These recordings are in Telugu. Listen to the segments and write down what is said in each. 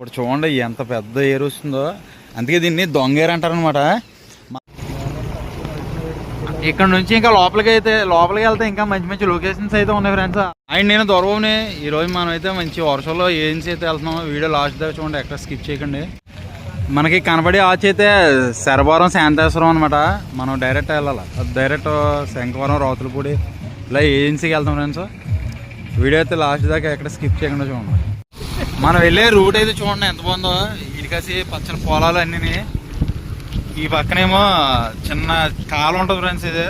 ఇప్పుడు చూడండి ఎంత పెద్ద ఏరు వస్తుందో. అందుకే దీన్ని దొంగ ఏరు అంటారనమాట ఇక్కడ నుంచి ఇంకా లోపలికి అయితే లోపలికి వెళ్తే ఇంకా మంచి మంచి లొకేషన్స్ అయితే ఉన్నాయి ఫ్రెండ్స్ అండ్ నేను దొరవని ఈ రోజు మనం అయితే మంచి వర్షంలో ఏజెన్సీ అయితే వెళ్తున్నాం వీడియో లాస్ట్ దాకా చూడండి ఎక్కడ స్కిప్ చేయకండి. మనకి కనబడి ఆచి అయితే శరభారం శాంతేశ్వరం అనమాట మనం డైరెక్ట్ వెళ్ళాలి? డైరెక్ట్ శంకవరం రావుతులపూడి ఇలా ఏజెన్సీకి వెళ్తాం ఫ్రెండ్స్ వీడియో అయితే లాస్ట్ దాకా ఎక్కడ స్కిప్ చేయకుండా చూడండి. మనం వెళ్ళే రూట్ అయితే చూడండి ఎంత బాగుందో. ఇడికాసి పచ్చని పొలాలు అన్నీ. ఈ పక్కనేమో చిన్న కాలం ఉంటుంది ఫ్రెండ్స్ ఇది.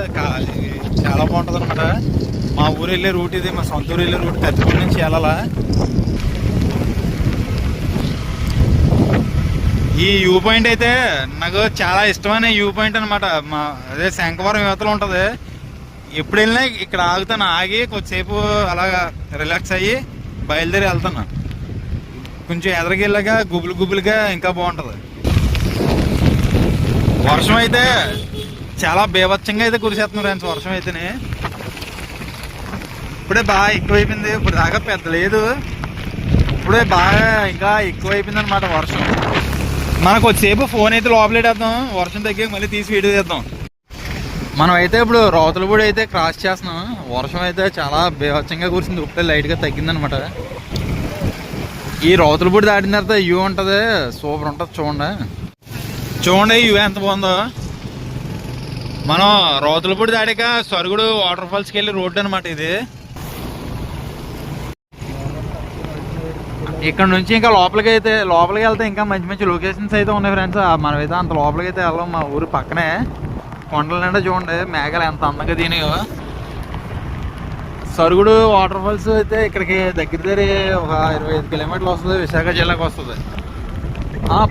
ఇది చాలా బాగుంటుంది అనమాట మా ఊరు వెళ్ళే రూట్ ఇది మా సొంత ఊరు వెళ్ళే రూట్ కత్తిపూడి నుంచి వెళ్ళాలా. ఈ వ్యూ పాయింట్ అయితే నాకు చాలా ఇష్టమైన వ్యూ పాయింట్ అనమాట మా అదే శంకవరం యువతలో ఉంటుంది. ఎప్పుడు వెళ్ళినా ఇక్కడ ఆగుతాను ఆగి కొద్దిసేపు అలాగా రిలాక్స్ అయ్యి బయలుదేరి వెళ్తాను. కొంచెం ఎదరికెళ్ళాక గుబులు గుబులుగా ఇంకా బాగుంటుంది. వర్షం అయితే చాలా బీభత్సంగా అయితే కురిసేస్తుంది ఫ్రెండ్స్ వర్షం అయితేనే ఇప్పుడే బాగా ఎక్కువైపోయింది ఇప్పుడు దాకా పెద్ద లేదు. ఇప్పుడే బాగా ఇంకా ఎక్కువైపోయింది అనమాట వర్షం. మనకు వచ్చేపు ఫోన్ అయితే లోపలేటేద్దాం వర్షం తగ్గి మళ్ళీ తీసి వీడియో తీద్దాం మనం అయితే ఇప్పుడు రోతలపూడి అయితే క్రాస్ చేస్తున్నాం వర్షం అయితే చాలా బీభత్సంగా కురిసింది ఇప్పుడే లైట్గా తగ్గిందనమాట ఈ రోతలపూడి దాటిన తర్వాత వ్యూ ఉంటుంది. సూపర్ ఉంటుంది చూడండి. చూడండి వ్యూ ఎంత బాగుందో. మనం రోతలపూడి దాటాక సరుగుడు వాటర్ ఫాల్స్కి వెళ్ళి రోడ్డు అనమాట ఇది. ఇక్కడ నుంచి ఇంకా లోపలికి అయితే లోపలికి వెళ్తే ఇంకా మంచి మంచి లొకేషన్స్ అయితే ఉన్నాయి ఫ్రెండ్స్ మనమైతే అంత లోపలికి అయితే వెళ్ళాం మా ఊరు పక్కనే. కొండల నిండా చూడండి మేఘాలు ఎంత అందంగా దీనియో సరుగుడు వాటర్ ఫాల్స్ అయితే ఇక్కడికి దగ్గర దగ్గర ఒక ఇరవై ఐదు కిలోమీటర్లు వస్తుంది విశాఖ జిల్లాకు వస్తుంది.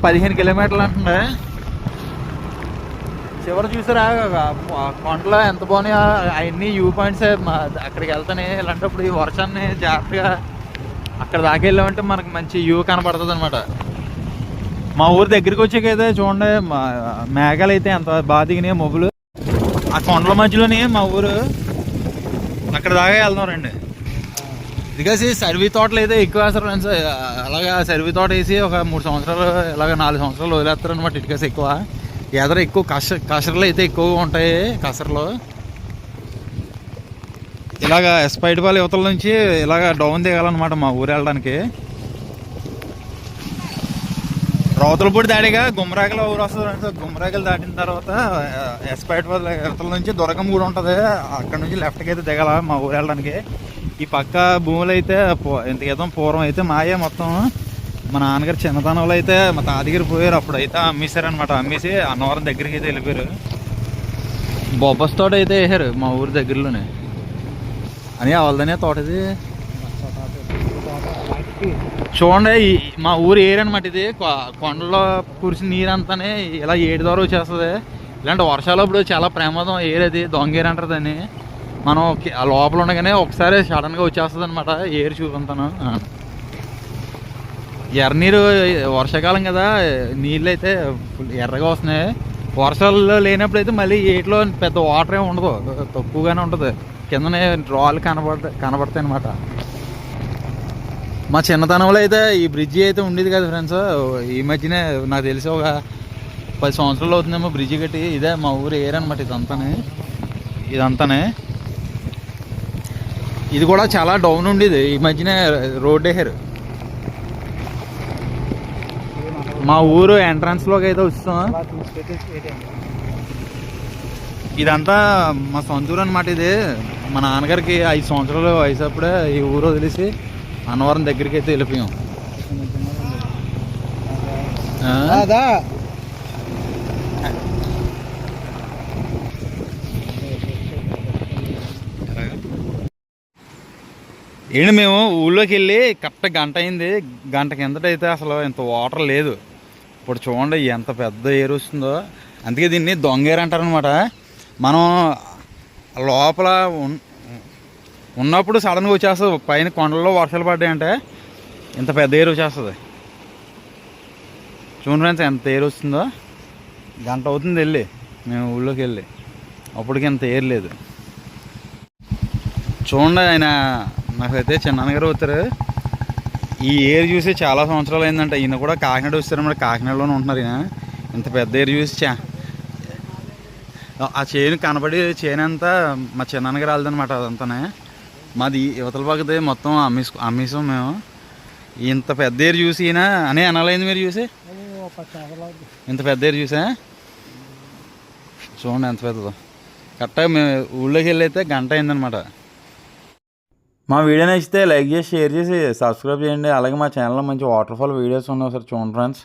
పదిహేను కిలోమీటర్లు అంటుండే. చివరి చూసారా కొండలో ఎంత బాగున్నాయో అవన్నీ వ్యూ పాయింట్స్ అక్కడికి వెళ్తానే ఇలాంటప్పుడు ఈ వర్షాన్ని జాగ్రత్తగా అక్కడ దాకా వెళ్ళామంటే మనకి మంచి వ్యూ కనపడుతుంది అనమాట మా ఊరు దగ్గరికి వచ్చాకైతే చూడండి మా మేఘాలు అయితే ఎంత బాగా దిగినాయి మొగ్గులు. ఆ కొండల మధ్యలోనే మా ఊరు అక్కడ దాకా వెళ్దాం రండి. ఇదిగేసి సర్వీ తోటలు అయితే ఎక్కువ వేస్తారు ఫ్రెండ్స్. అలాగా సర్వీ తోట వేసి ఒక మూడు సంవత్సరాలు ఇలాగ నాలుగు సంవత్సరాలు వదిలేస్తారు అనమాట ఇటుకేసి ఎక్కువ. ఎదర ఎక్కువ కష కసరలు అయితే ఎక్కువగా ఉంటాయి కసరలు ఇలాగ ఎస్పైటిపాల్ యువతల నుంచి ఇలాగ డౌన్ దిగాలన్నమాట మా ఊరు వెళ్ళడానికి. రౌతులపూడి దాడిగా గుమ్మరాకల ఊరు వస్తుంది ఫ్రెండ్స్ గుమ్మరాకలు దాటిన తర్వాత ఎస్పైటిపాల్ యువతల నుంచి దొరకం కూడా ఉంటుంది. అక్కడ నుంచి లెఫ్ట్కి అయితే దిగాల మా ఊరు వెళ్ళడానికి. ఈ పక్క భూములు అయితే పూ- ఇంత పూర్వం అయితే మాయే మొత్తం. మా నాన్నగారు చిన్నతనంలో అయితే మా తాతగిరి పోయారు. అప్పుడు అయితే అమ్మేశారనమాట అమ్మేసి అన్నవరం దగ్గరికి అయితే వెళ్ళిపోయారు. బొబ్బస్ తోట అయితే వేసారు మా ఊరి దగ్గరలోనే. అని అవలదనే తోటది. చూడండి మా ఊరు ఏరు అనమాట ఇది. కొ- కొండలో కురిసిన నీరు అంతానే ఇలా ఏడు ద్వారా వచ్చేస్తుంది. ఇలాంటి వర్షాలు అప్పుడు చాలా ప్రమాదం ఏరు అది. దొంగ అంటారు దాన్ని. మనం లోపల ఉండగానే ఒకసారి సడన్గా వచ్చేస్తుంది అనమాట ఏరు చూపుతాను. ఎర్రనీరు వర్షాకాలం కదా నీళ్ళు అయితే ఫుల్ ఎర్రగా వస్తున్నాయి. వర్షాలు లేనప్పుడు అయితే మళ్ళీ ఏటిలో పెద్ద వాటర్ ఏమి ఉండదు. తక్కువగానే ఉంటుంది. కిందనే రాళ్ళు కనబడ కనబడతాయి అనమాట మా చిన్నతనంలో అయితే ఈ బ్రిడ్జి అయితే ఉండేది కదా ఫ్రెండ్స్ ఈ మధ్యనే నాకు తెలిసి ఒక పది సంవత్సరాలు అవుతుందేమో బ్రిడ్జి కట్టి. ఇదే మా ఊరు ఏరియా అనమాట ఇదంతానే. ఇదంతానే. ఇది కూడా చాలా డౌన్ ఉండేది. ఈ మధ్యనే రోడ్ వేసారు మా ఊరు ఎంట్రన్స్లోకి అయితే వస్తాం. ఇదంతా మా సొంత ఊరు అనమాట ఇది. మా నాన్నగారికి ఐదు సంవత్సరాలు వయసు అప్పుడే ఈ ఊరు వదిలేసి అన్నవరం దగ్గరికి అయితే వెళ్ళిపోయాం ఏంటి మేము ఊళ్ళోకి వెళ్ళి కరెక్ట్ గంట అయింది. గంట కిందటైతే అసలు ఇంత వాటర్ లేదు. ఇప్పుడు చూడండి ఎంత పెద్ద ఏరు వస్తుందో. అందుకే దీన్ని దొంగ ఏరు అంటారనమాట మనం లోపల ఉన్నప్పుడు సడన్గా వచ్చేస్తుంది. పైన కొండల్లో వర్షాలు పడ్డాయంటే ఇంత పెద్ద ఏరు వచ్చేస్తుంది. చూడండి ఫ్రెండ్స్ ఎంత ఏరు వస్తుందో. గంట అవుతుంది వెళ్ళి. మేము ఊళ్ళోకి వెళ్ళి. అప్పటికి ఇంత ఏరు లేదు. చూడండి ఆయన నాకైతే చిన్నగారు అవుతారు ఈ ఏరు చూసి చాలా సంవత్సరాలు అయిందంట. ఈయన కూడా కాకినాడ వచ్చారన్నమాట కాకినాడలోనే ఉంటున్నారు ఈయన. ఇంత పెద్ద ఏరు చూసి చా ఆ చేను కనబడి చేను అంతా మా చిన్నాన్నగారు రాలేదనమాట అదంతానే. మాది యువతల పక్కదే మొత్తం అమ్మేసు అమ్మేసాం మేము. ఇంత పెద్ద ఏరు చూసి అనే అనాలైంది మీరు చూసి? ఇంత పెద్ద ఏరు చూసా? చూడండి ఎంత పెద్దదో. కరెక్ట్గా మేము ఊళ్ళోకి వెళ్ళైతే గంట అయిందనమాట మా వీడియో నచ్చితే లైక్ చేసి షేర్ చేసి సబ్స్క్రైబ్ చేయండి. అలాగే మా ఛానల్లో మంచి వాటర్ ఫాల్ వీడియోస్ ఉన్నాయి సార్ చూడండి ఫ్రెండ్స్